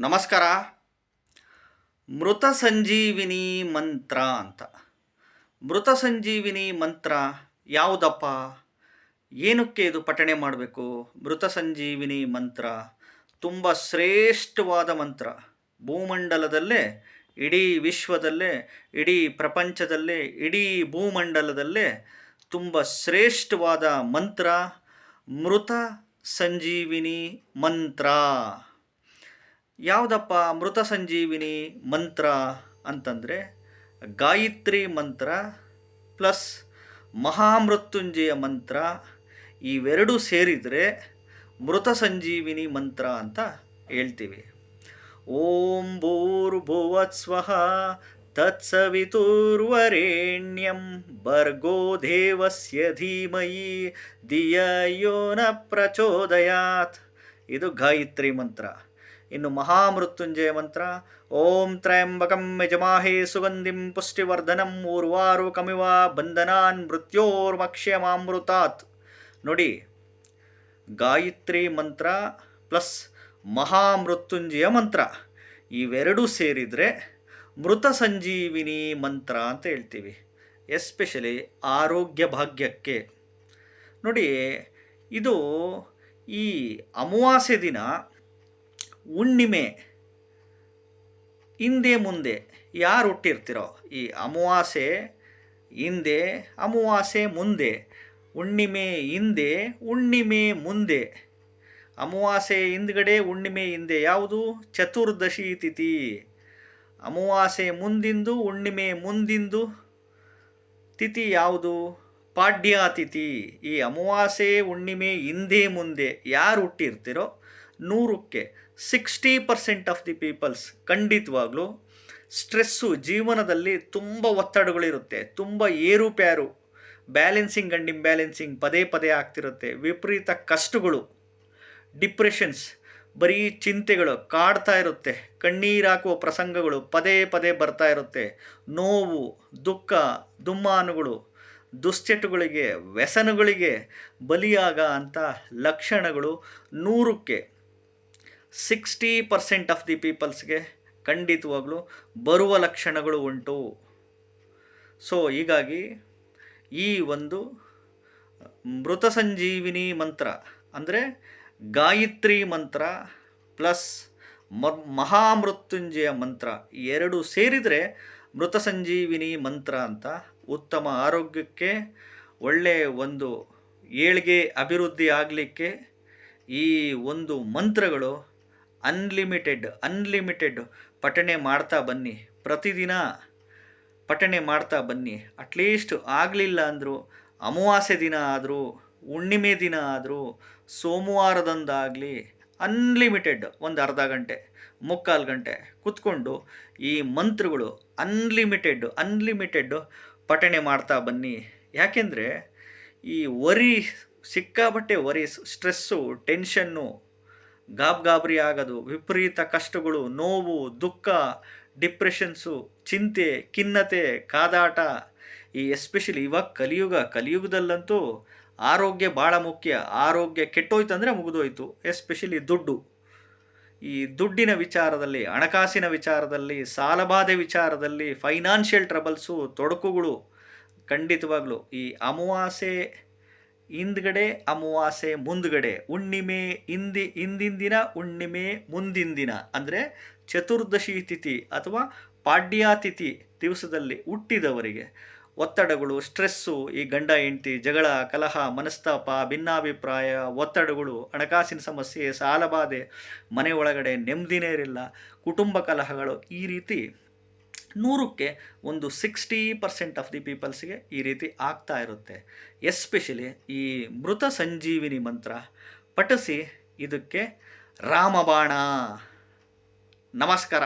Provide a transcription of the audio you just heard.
ನಮಸ್ಕಾರ. ಮೃತ ಸಂಜೀವಿನಿ ಮಂತ್ರ ಅಂತ. ಮೃತ ಸಂಜೀವಿನಿ ಮಂತ್ರ ಯಾವುದಪ್ಪ? ಏನಕ್ಕೆ ಇದು ಪಠಣೆ ಮಾಡಬೇಕು? ಮೃತ ಸಂಜೀವಿನಿ ಮಂತ್ರ ತುಂಬ ಶ್ರೇಷ್ಠವಾದ ಮಂತ್ರ. ಭೂಮಂಡಲದಲ್ಲೇ, ಇಡೀ ವಿಶ್ವದಲ್ಲೇ, ಇಡೀ ಪ್ರಪಂಚದಲ್ಲೇ, ಇಡೀ ಭೂಮಂಡಲದಲ್ಲೇ ತುಂಬ ಶ್ರೇಷ್ಠವಾದ ಮಂತ್ರ ಮೃತ ಸಂಜೀವಿನಿ ಮಂತ್ರ. ಯಾವುದಪ್ಪ ಮೃತ ಸಂಜೀವಿನಿ ಮಂತ್ರ ಅಂತಂದರೆ ಗಾಯತ್ರಿ ಮಂತ್ರ ಪ್ಲಸ್ ಮಹಾಮೃತ್ಯುಂಜಯ ಮಂತ್ರ ಇವೆರಡೂ ಸೇರಿದರೆ ಮೃತ ಸಂಜೀವಿನಿ ಮಂತ್ರ ಅಂತ ಹೇಳ್ತೀವಿ. ಓಂ ಭೂರ್ಭುವತ್ಸ್ವಃ ತತ್ಸವಿತುರ್ವರೆಣ್ಯಂ ಭರ್ಗೋ ದೇವಸ್ಯ ಧೀಮಯಿ ಧಿಯ ಯೋ ನ ಪ್ರಚೋದಯಾತ್. ಇದು ಗಾಯತ್ರಿ ಮಂತ್ರ. ಇನ್ನು ಮಹಾಮೃತ್ಯುಂಜಯ ಮಂತ್ರ, ಓಂ ತ್ರಯಂಬಕಂ ಯಜಮಾಹೇ ಸುಗಂಧಿಂ ಪುಷ್ಟಿವರ್ಧನಂ ಊರ್ವಾರು ಕಮಿವ ಬಂಧನಾನ್ ಮೃತ್ಯೋರ್ಮಕ್ಷ್ಯಮಾಮೃತಾತ್ ನೋಡಿ, ಗಾಯತ್ರಿ ಮಂತ್ರ ಪ್ಲಸ್ ಮಹಾಮೃತ್ಯುಂಜಯ ಮಂತ್ರ, ಇವೆರಡೂ ಸೇರಿದರೆ ಮೃತ ಸಂಜೀವಿನಿ ಮಂತ್ರ ಅಂತ ಹೇಳ್ತೀವಿ, ಎಸ್ಪೆಷಲಿ ಆರೋಗ್ಯ ಭಾಗ್ಯಕ್ಕೆ. ನೋಡಿ ಇದು ಈ ಅಮಾವಾಸ್ಯೆ ದಿನ ಹುಣ್ಣಿಮೆ. ಹಿಂದೆ ಮುಂದೆ ಯಾರು ಹುಟ್ಟಿರ್ತಿರೋ? ಈ ಅಮಾವಾಸೆ ಹಿಂದೆ ಅಮಾವಾಸೆ ಮುಂದೆ, ಹುಣ್ಣಿಮೆ ಹಿಂದೆ, ಹುಣ್ಣಿಮೆ ಮುಂದೆ. ಅಮಾವಾಸೆ ಹಿಂದ್ಗಡೆ, ಹುಣ್ಣಿಮೆ ಹಿಂದೆ ಯಾವುದು? ಚತುರ್ದಶಿ ತಿಥಿ. ಅಮಾವಾಸೆ ಮುಂದಿಂದು, ಹುಣ್ಣಿಮೆ ಮುಂದಿಂದು ತಿಥಿ ಯಾವುದು? ಪಾಡ್ಯ ತಿಥಿ. ಈ ಅಮಾವಾಸೆ ಹುಣ್ಣಿಮೆ ಹಿಂದೆ ಮುಂದೆ ಯಾರು ಹುಟ್ಟಿರ್ತಿರೋ? ನೂರಕ್ಕೆ sixty percent of the peoples ಖಂಡಿತವಾಗ್ಲೂ ಸ್ಟ್ರೆಸ್ಸು ಜೀವನದಲ್ಲಿ ತುಂಬ ಒತ್ತಡಗಳಿರುತ್ತೆ, ತುಂಬ ಏರುಪ್ಯಾರು, ಬ್ಯಾಲೆನ್ಸಿಂಗ್ ಅಂಡ್ ಇಂಬ್ಯಾಲೆನ್ಸಿಂಗ್ ಪದೇ ಪದೇ ಆಗ್ತಿರುತ್ತೆ. ವಿಪರೀತ ಕಷ್ಟಗಳು ಡಿಪ್ರೆಷನ್ಸ್ ಬರೀ ಚಿಂತೆಗಳು ಕಾಡ್ತಾ ಇರುತ್ತೆ ಕಣ್ಣೀರಾಕುವ ಪ್ರಸಂಗಗಳು ಪದೇ ಪದೇ ಬರ್ತಾ ಇರುತ್ತೆ. ನೋವು, ದುಃಖ, ದುಮ್ಮಾನುಗಳು, ದುಶ್ಚಟಗಳಿಗೆ, ವ್ಯಸನಗಳಿಗೆ ಬಲಿಯಾಗ ಅಂಥ ಲಕ್ಷಣಗಳು ನೂರಕ್ಕೆ ಸಿಕ್ಸ್ಟಿ ಪರ್ಸೆಂಟ್ ಆಫ್ ದಿ ಪೀಪಲ್ಸ್ಗೆ ಖಂಡಿತವಾಗಲೂ ಬರುವ ಲಕ್ಷಣಗಳು ಉಂಟು. ಸೊ ಹೀಗಾಗಿ ಈ ಒಂದು ಮೃತ ಸಂಜೀವಿನಿ ಮಂತ್ರ, ಅಂದರೆ ಗಾಯತ್ರಿ ಮಂತ್ರ ಪ್ಲಸ್ ಮ, ಮಹಾಮೃತ್ಯುಂಜಯ ಮಂತ್ರ ಎರಡು ಸೇರಿದರೆ ಮೃತ ಸಂಜೀವಿನಿ ಮಂತ್ರ ಅಂತ ಉತ್ತಮ ಆರೋಗ್ಯಕ್ಕೆ ಒಳ್ಳೆಯ ಒಂದು ಏಳಿಗೆ ಅಭಿವೃದ್ಧಿ ಆಗಲಿಕ್ಕೆ ಈ ಒಂದು ಮಂತ್ರಗಳು ಅನ್ಲಿಮಿಟೆಡ್ ಅನ್ಲಿಮಿಟೆಡ್ ಪಠಣೆ ಮಾಡ್ತಾ ಬನ್ನಿ. ಪ್ರತಿದಿನ ಪಠಣೆ ಮಾಡ್ತಾ ಬನ್ನಿ. ಅಟ್ಲೀಸ್ಟ್ ಆಗಲಿಲ್ಲ ಅಂದರೂ, ಅಮಾವಾಸ್ಯೆ ದಿನ ಆದರೂ, ಹುಣ್ಣಿಮೆ ದಿನ ಆದರೂ, ಸೋಮವಾರದಂದಾಗಲಿ ಅನ್ಲಿಮಿಟೆಡ್ ಒಂದು ಅರ್ಧ ಗಂಟೆ, ಮುಕ್ಕಾಲು ಗಂಟೆ ಕೂತ್ಕೊಂಡು ಈ ಮಂತ್ರಗಳು ಅನ್ಲಿಮಿಟೆಡ್ ಅನ್ಲಿಮಿಟೆಡ್ ಪಠಣೆ ಮಾಡ್ತಾ ಬನ್ನಿ. ಯಾಕೆಂದರೆ ಈ ವರಿ ಸಿಕ್ಕಾಬಟ್ಟೆ ವರಿ ಸ್ಟ್ರೆಸ್ಸು ಟೆನ್ಷನ್ನು ಗಾಬ್ ಗಾಬರಿ ಆಗೋದು ವಿಪರೀತ ಕಷ್ಟಗಳು, ನೋವು, ದುಃಖ, ಡಿಪ್ರೆಷನ್ಸು, ಚಿಂತೆ, ಖಿನ್ನತೆ, ಕಾದಾಟ. ಈ ಎಸ್ಪೆಷಲಿ ಇವಾಗ ಕಲಿಯುಗ, ಕಲಿಯುಗದಲ್ಲಂತೂ ಆರೋಗ್ಯ ಭಾಳ ಮುಖ್ಯ. ಆರೋಗ್ಯ ಕೆಟ್ಟೋಯ್ತು ಅಂದರೆ ಮುಗಿದೋಯ್ತು, ಎಸ್ಪೆಷಲಿ ದುಡ್ಡು. ಈ ದುಡ್ಡಿನ ವಿಚಾರದಲ್ಲಿ, ಹಣಕಾಸಿನ ವಿಚಾರದಲ್ಲಿ, ಸಾಲಬಾಧೆ ವಿಚಾರದಲ್ಲಿ, ಫೈನಾನ್ಷಿಯಲ್ ಟ್ರಬಲ್ಸು, ತೊಡಕುಗಳು ಖಂಡಿತವಾಗ್ಲೂ ಈ ಅಮಾವಾಸ್ಯೆ ಹಿಂದ್ಗಡೆ ಅಮಾವಾಸ್ಯೆ ಮುಂದ್ಗಡೆ, ಹುಣ್ಣಿಮೆ ಹಿಂದಿ ದಿನ ಹುಣ್ಣಿಮೆ ಮುಂದಿನ ದಿನ ಅಂದರೆ ಚತುರ್ದಶಿ ತಿಥಿ ಅಥವಾ ಪಾಡ್ಯಾತಿಥಿ ದಿವಸದಲ್ಲಿ ಹುಟ್ಟಿದವರಿಗೆ. ಒತ್ತಡಗಳು, ಸ್ಟ್ರೆಸ್ಸು, ಈ ಗಂಡ, ಹೆಂಡತಿ, ಜಗಳ, ಕಲಹ, ಮನಸ್ತಾಪ, ಭಿನ್ನಾಭಿಪ್ರಾಯ, ಒತ್ತಡಗಳು, ಹಣಕಾಸಿನ ಸಮಸ್ಯೆ, ಸಾಲಬಾಧೆ, ಮನೆ ಒಳಗಡೆ ನೆಮ್ಮದಿನೇ ಇರಲ್ಲ ಕುಟುಂಬ ಕಲಹಗಳು ಈ ರೀತಿ ನೂರಕ್ಕೆ ಒಂದು ಸಿಕ್ಸ್ಟಿ ಪರ್ಸೆಂಟ್ ಆಫ್ ದಿ ಪೀಪಲ್ಸ್ಗೆ ಈ ರೀತಿ ಆಗ್ತಾ ಇರುತ್ತೆ. ಎಸ್ಪೆಷಲಿ ಈ ಮೃತ ಸಂಜೀವಿನಿ ಮಂತ್ರ ಪಠಿಸಿ ಇದಕ್ಕೆ ರಾಮಬಾಣ. ನಮಸ್ಕಾರ.